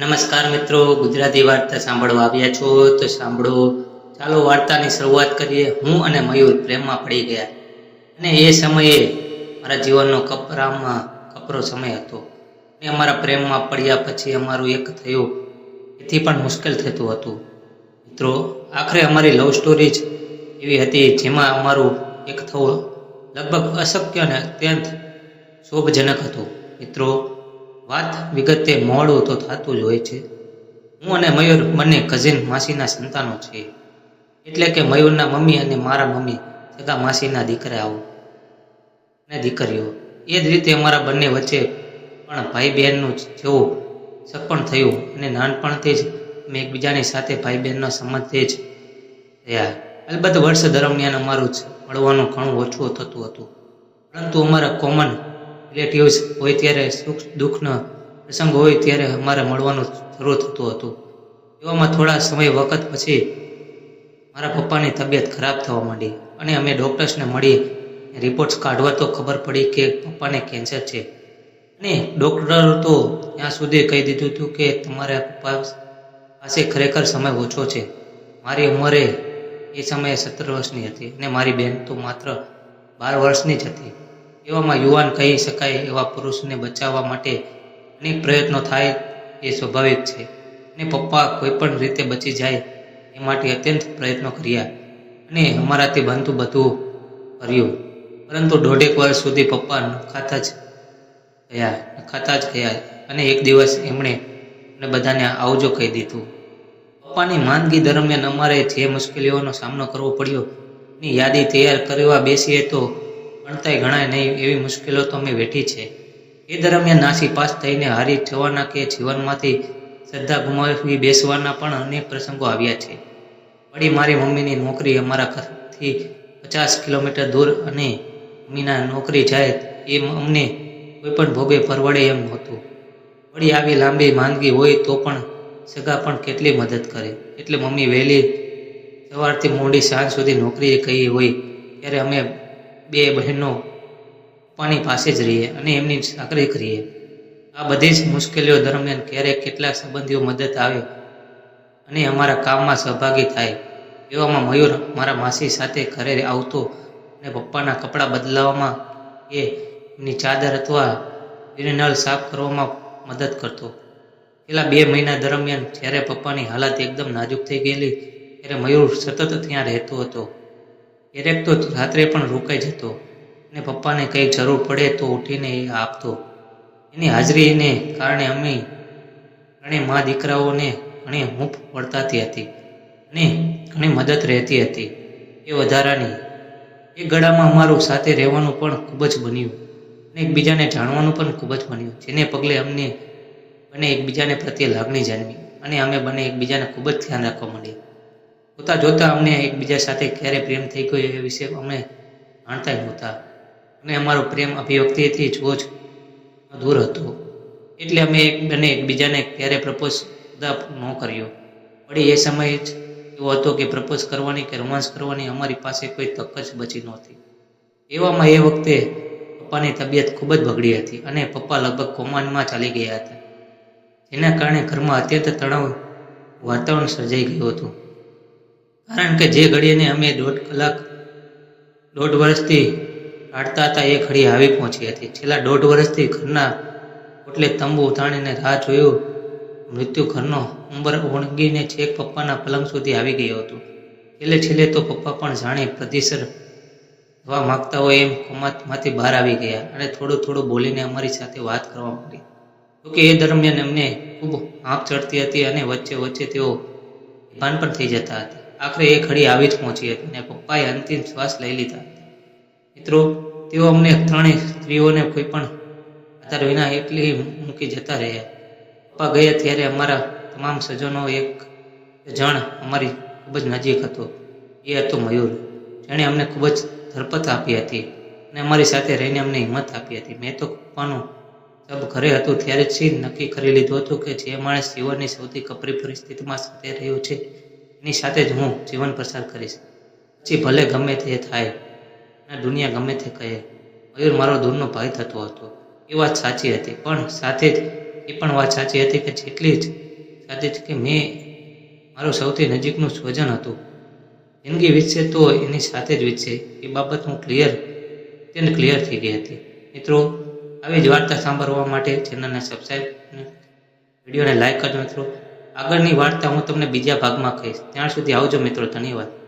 નમસ્કાર મિત્રો, ગુજરાતી વાર્તા સાંભળવા આવ્યા છો, તો સાંભળો. ચાલો વાર્તાની શરૂઆત કરીએ. હું અને મયુર પ્રેમમાં પડી ગયા. અને એ સમયે મારા જીવનનો કપરામાં કપરો સમય હતો. અને અમારા પ્રેમમાં પડ્યા પછી અમારું એક થયું. એથી પણ મુશ્કેલ થતું હતું. મિત્રો, આખરે અમારી લવ સ્ટોરી જ એવી હતી જેમાં અમારું એક થવું લગભગ અશક્ય અને અત્યંત શોભજનક હતું. મિત્રો વાત વિગતે મોડું તો થતું જ હોય છે. હું અને મયુર બંને કઝિન માસીના સંતાનો છીએ. એટલે કે મયુરના મમ્મી અને મારા મમ્મી સગા માસીના દીકરાઓ અને દીકરીઓ. એ જ રીતે અમારા બંને વચ્ચે પણ ભાઈ બહેનનું જેવું સપણ થયું અને નાનપણથી જ અમે એકબીજાની સાથે ભાઈ બહેનનો સંબંધે જ રહ્યા. અલબત્ત વર્ષ દરમિયાન અમારું જ મળવાનું ઘણું ઓછું થતું હતું. પરંતુ અમારા કોમન રિલેટિવ્સ હોય ત્યારે સુખ, દુઃખનો પ્રસંગ હોય ત્યારે અમારે મળવાનું શરૂ થતું હતું. એવામાં થોડા સમય વખત પછી મારા પપ્પાની તબિયત ખરાબ થવા માંડી અને અમે ડૉક્ટર્સને મળી રિપોર્ટ્સ કાઢવા તો ખબર પડી કે પપ્પાને કેન્સર છે. અને ડૉક્ટર તો ત્યાં સુધી કહી દીધું હતું કે તમારા પપ્પા પાસે ખરેખર સમય ઓછો છે. મારી ઉંમરે એ સમયે સત્તર વર્ષની હતી અને મારી બહેન તો માત્ર બાર વર્ષની જ હતી. એવામાં યુવાન કહી શકાય એવા પુરુષને બચાવવા માટે અનેક પ્રયત્નો થાય એ સ્વાભાવિક છે. અને પપ્પા કોઈ પણ રીતે બચી જાય એ માટે અત્યંત પ્રયત્નો કર્યા અને અમારાથી બનતું બધું કર્યું. પરંતુ દોઢેક વર્ષ સુધી પપ્પા નખાતા જ ગયા, નખાતા જ ગયા અને એક દિવસ એમણે અમને બધાને આવજો કહી દીધું. પપ્પાની માંદગી દરમિયાન અમારે જે મુશ્કેલીઓનો સામનો કરવો પડ્યો એની યાદી તૈયાર કરવા બેસીએ તો ગણતાય ગણાય નહીં એવી મુશ્કેલીઓ તો અમે વેઠી છે. એ દરમિયાન નાસી પાસ થઈને હારી જવાના કે જીવનમાંથી શ્રદ્ધા ગુમાવી બેસવાના પણ અનેક પ્રસંગો આવ્યા છે. વળી મારી મમ્મીની નોકરી અમારા ઘરથી પચાસ કિલોમીટર દૂર અને મમ્મીના નોકરી જાય એ અમને કોઈ પણ ભોગે પરવડે એમ નહોતું. વળી આવી લાંબી માંદગી હોય તો પણ સગા પણ કેટલી મદદ કરે. એટલે મમ્મી વહેલી સવારથી મોડી સાંજ સુધી નોકરીએ કહી હોય, ત્યારે અમે બે બહેનો પપ્પાની પાસે જ રહીએ અને એમની સાકરી કરીએ. આ બધી જ મુશ્કેલીઓ દરમિયાન ક્યારેક કેટલાક સંબંધીઓ મદદ આવે અને અમારા કામમાં સહભાગી થાય. એવામાં મયુર મારા માસી સાથે ઘરે આવતો અને પપ્પાના કપડાં બદલાવવામાં એ એમની ચાદર અથવા યુરિનલ સાફ કરવામાં મદદ કરતો. પેલા બે મહિના દરમિયાન જ્યારે પપ્પાની હાલત એકદમ નાજુક થઈ ગયેલી, ત્યારે મયુર સતત ત્યાં રહેતો હતો. ક્યારેક તો રાત્રે પણ રોકાઈ જતો અને પપ્પાને કંઈ જરૂર પડે તો ઉઠીને એ આપતો. એની હાજરીને કારણે અમે ઘણી મા દીકરાઓને ઘણી હૂંફ વળતાતી હતી અને ઘણી મદદ રહેતી હતી. એ વધારાની, એ ગળામાં અમારું સાથે રહેવાનું પણ ખૂબ જ બન્યું અને એકબીજાને જાણવાનું પણ ખૂબ જ બન્યું, જેને પગલે અમને બંને એકબીજાને પ્રત્યે લાગણી જન્મી અને અમે બંને એકબીજાને ખૂબ જ ધ્યાન રાખવા માંડ્યા. જોતા જોતા અમને એકબીજા સાથે ક્યારે પ્રેમ થઈ ગયો એ વિશે અમે જાણતા નહોતા. અને અમારો પ્રેમ અભિવ્યક્તિથી જો જ દૂર હતો. એટલે અમે એક બંને એકબીજાને ક્યારે પ્રપોઝ સુધા ન કર્યો. વળી એ સમય જ એવો હતો કે પ્રપોઝ કરવાની કે રોમાન્સ કરવાની અમારી પાસે કોઈ તક જ બચી નહોતી. એવામાં એ વખતે પપ્પાની તબિયત ખૂબ જ બગડી હતી અને પપ્પા લગભગ કોમાનમાં ચાલી ગયા હતા. જેના કારણે ઘરમાં અત્યંત તણાવ વાતાવરણ સર્જાઈ ગયું હતું. કારણ કે જે ઘડીને અમે દોઢ કલાક, દોઢ વર્ષથી કાઢતા હતા, એ ઘડી આવી પહોંચી હતી. છેલ્લા દોઢ વર્ષથી ઘરના એટલે તંબુ ઉતાણીને રાહ જોયું. મૃત્યુ ઘરનો ઉંબર ઓળંગીને છેક પપ્પાના પલંગ સુધી આવી ગયો હતો. છેલ્લે છેલ્લે તો પપ્પા પણ જાણે પ્રતિસર થવા માગતા હોય એમ કોમાતમાંથી બહાર આવી ગયા અને થોડું થોડું બોલીને અમારી સાથે વાત કરવા માંડી. જોકે એ દરમિયાન એમને ખૂબ આંખ ચડતી હતી અને વચ્ચે વચ્ચે તેઓ ભાન પણ થઈ જતા હતા. આખરે એ ઘડી આવી જ પહોંચી હતી અને પપ્પાએ અંતિમ શ્વાસ લઈ લીધા. મિત્રો, તેઓ અમને ત્રણેય સ્ત્રીઓને કોઈ પણ આધાર વિના એટલી મૂકી જતા રહ્યા. પપ્પા ગયા ત્યારે અમારા તમામ સજ્જનો એક જણ અમારી ખૂબ જ નજીક હતો. એ હતો મયુર, જેણે અમને ખૂબ જ ધરપત આપી હતી અને અમારી સાથે રહીને અમને હિંમત આપી હતી. મેં તો પપ્પાનું સબ ઘરે હતું, ત્યારે જ નક્કી કરી લીધું હતું કે જે માણસ જીવનની સૌથી કપરી પરિસ્થિતિમાં સાથે રહ્યો છે એની સાથે જ હું જીવન પસાર કરીશ. પછી ભલે ગમે તે થાય અને દુનિયા ગમે તે કહે, મયુર મારો દૂરનો ભાઈ થતો હતો. એ વાત સાચી હતી, પણ સાથે જ, એ પણ વાત સાચી હતી કે જેટલી જ, સાથે જ કે મેં મારું સૌથી નજીકનું સ્વજન હતું. જિંદગી વીતશે તો એની સાથે જ વીતશે. એ બાબત હું ક્લિયર અત્યંત ક્લિયર થઈ ગઈ હતી. મિત્રો, આવી જ વાર્તા સાંભળવા માટે ચેનલને સબસ્ક્રાઈબ વિડીયોને લાઈક કરજો મિત્રો. આગળની વાર્તા હું તમને બીજા ભાગમાં કહીશ. ત્યાં સુધી આવજો મિત્રો ધન્યવાદ.